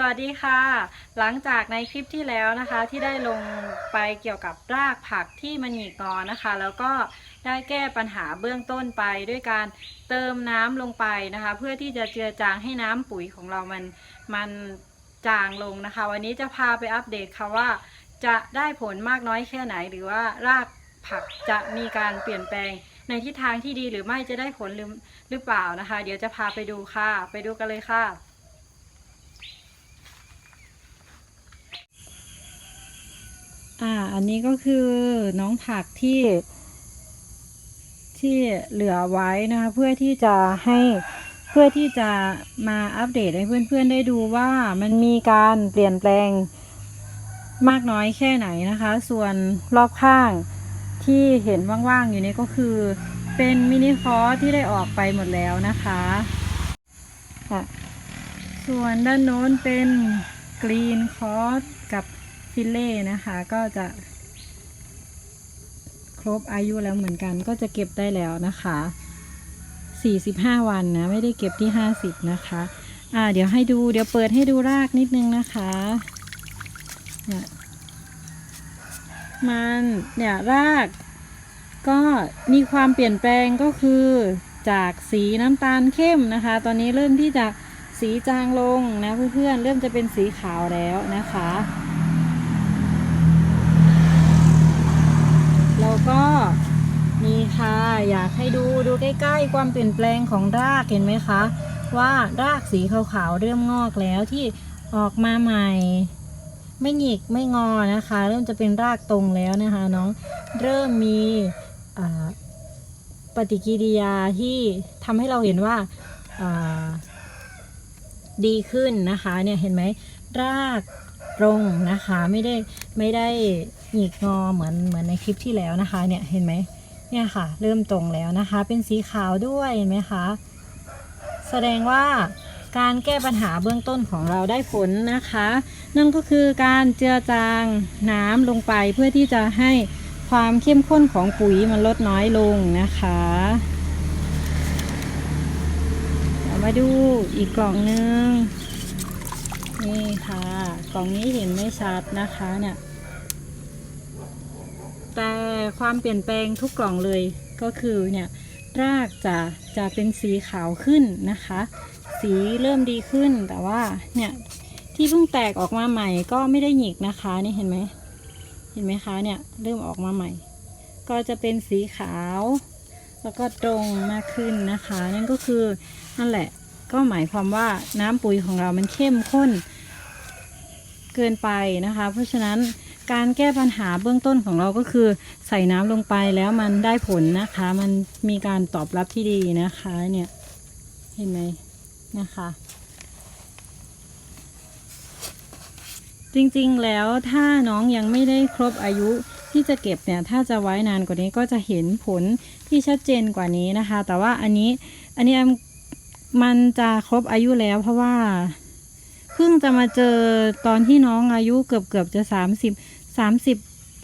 สวัสดีค่ะ หลังจากในคลิปที่แล้วนะคะที่ได้ลงไปเกี่ยวกับรากผักที่มันหงิกงอนะคะ แล้วก็ได้แก้ปัญหาเบื้องต้นไปด้วยการเติมน้ำลงไปนะคะ เพื่อที่จะเจือจางให้น้ำปุ๋ยของเรามันมันจางลงนะคะ วันนี้จะพาไปอัปเดตค่ะว่า จะได้ผลมากน้อยแค่ไหน หรือว่ารากผักจะมีการเปลี่ยนแปลงในทิศทางที่ดีหรือไม่จะได้ผลหรือหรือเปล่านะคะ เดี๋ยวจะพาไปดูค่ะ ไปดูกันเลยค่ะ อ่า อันนี้ก็คือน้องผักที่ที่เหลือไว้นะคะ เพื่อที่จะให้เพื่อที่จะมาอัปเดตให้เพื่อนๆได้ดูว่ามันมีการเปลี่ยนแปลงมากน้อยแค่ไหนนะคะ ส่วนรอบข้างที่เห็นว่างๆอยู่นี้ก็คือ เป็นมินิคอร์สที่ได้ออกไปหมดแล้วนะคะค่ะส่วนด้านโน้นเป็นกรีนคอร์สกับ ฟิลเล่นะคะ ก็จะ ครบอายุแล้วเหมือนกัน ก็จะเก็บได้แล้วนะคะ 45 วันนะ ไม่ได้เก็บที่ 50 นะคะ อ่า เดี๋ยวให้ดู เดี๋ยวเปิดให้ดูรากนิดนึงนะคะเนี่ยมันเนี่ยรากก็มีความเปลี่ยนแปลงก็คือจากสีน้ำตาลเข้มนะคะ ตอนนี้เริ่มที่จะสีจางลงนะเพื่อนๆเริ่มจะเป็นสีขาวแล้วนะคะ แล้ว ก็นี่ค่ะ อยากให้ดูดูใกล้ ๆ ความเปลี่ยนแปลงของรากเห็นไหมคะ ว่ารากสีขาวๆเริ่มงอกแล้วที่ออกมาใหม่ ไม่หงิกไม่งอนะคะ เริ่มจะเป็นรากตรงแล้วนะคะน้องเริ่มมีปฏิกิริยาที่ทำให้เราเห็นว่าดีขึ้นนะคะเนี่ยเห็นไหมราก ตรงนะคะไม่ได้ไม่ได้หงิกงอเหมือนเหมือนในคลิปที่แล้วนะคะเนี่ยเห็นไหมเนี่ยค่ะ เริ่มตรงแล้วนะคะ เป็นสีขาวด้วยเห็นไหมคะแสดงว่าการแก้ปัญหาเบื้องต้นของเราได้ผลนะคะ นั่นก็คือการเจือจางน้ำลงไปเพื่อที่จะให้ความเข้มข้นของปุ๋ยมันลดน้อยลงนะคะมาดูอีกกล่องหนึง นี่ค่ะกล่องนี้เห็นไม่ชัดนะคะเนี่ย แต่ความเปลี่ยนแปลงทุกกล่องเลยก็คือเนี่ยรากจะจะเป็นสีขาวขึ้นนะคะ สีเริ่มดีขึ้นแต่ว่าเนี่ยที่เพิ่งแตกออกมาใหม่ก็ไม่ได้หงิกนะคะนี่เห็นไหมเห็นไหมคะเนี่ยเริ่มออกมาใหม่ ก็จะเป็นสีขาว แล้วก็ตรงมากขึ้นนะคะ นั่นก็คือนั่นแหละ ก็หมายความว่าน้ำปุ๋ยของเรามันเข้มข้นเกินไปนะคะ เพราะฉะนั้นการแก้ปัญหาเบื้องต้นของเราก็คือ ใส่น้ำลงไปแล้วมันได้ผลนะคะ มันมีการตอบรับที่ดีนะคะเนี่ยเห็นไหมนะคะจริงๆ แล้วถ้าน้องยังไม่ได้ครบอายุที่จะเก็บเนี่ย ถ้าจะไว้นานกว่านี้ก็จะเห็นผลที่ชัดเจนกว่านี้นะคะ แต่ว่าอันนี้ อันนี้มั มันจะครบอายุแล้วเพราะว่า เพิ่งจะมาเจอตอนที่น้องอายุเกือบเกือบจะสามสิบสามสิบ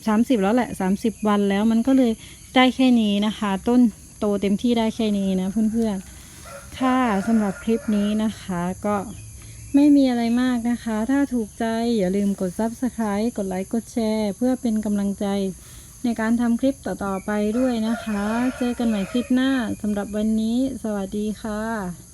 สามสิบแล้วแหละสามสิบวันแล้วมันก็เลยได้แค่นี้นะคะ ต้นโตเต็มที่ได้แค่นี้นะเพื่อนๆค่ะสำหรับคลิปนี้นะคะก็ไม่มีอะไรมากนะคะ ถ้าถูกใจอย่าลืมกด subscribe กดไลค์ กดแชร์ เพื่อเป็นกำลังใจในการทำคลิปต่อ ๆ ไปด้วยนะคะ เจอกันใหม่คลิปหน้าสำหรับวันนี้ สวัสดีค่ะ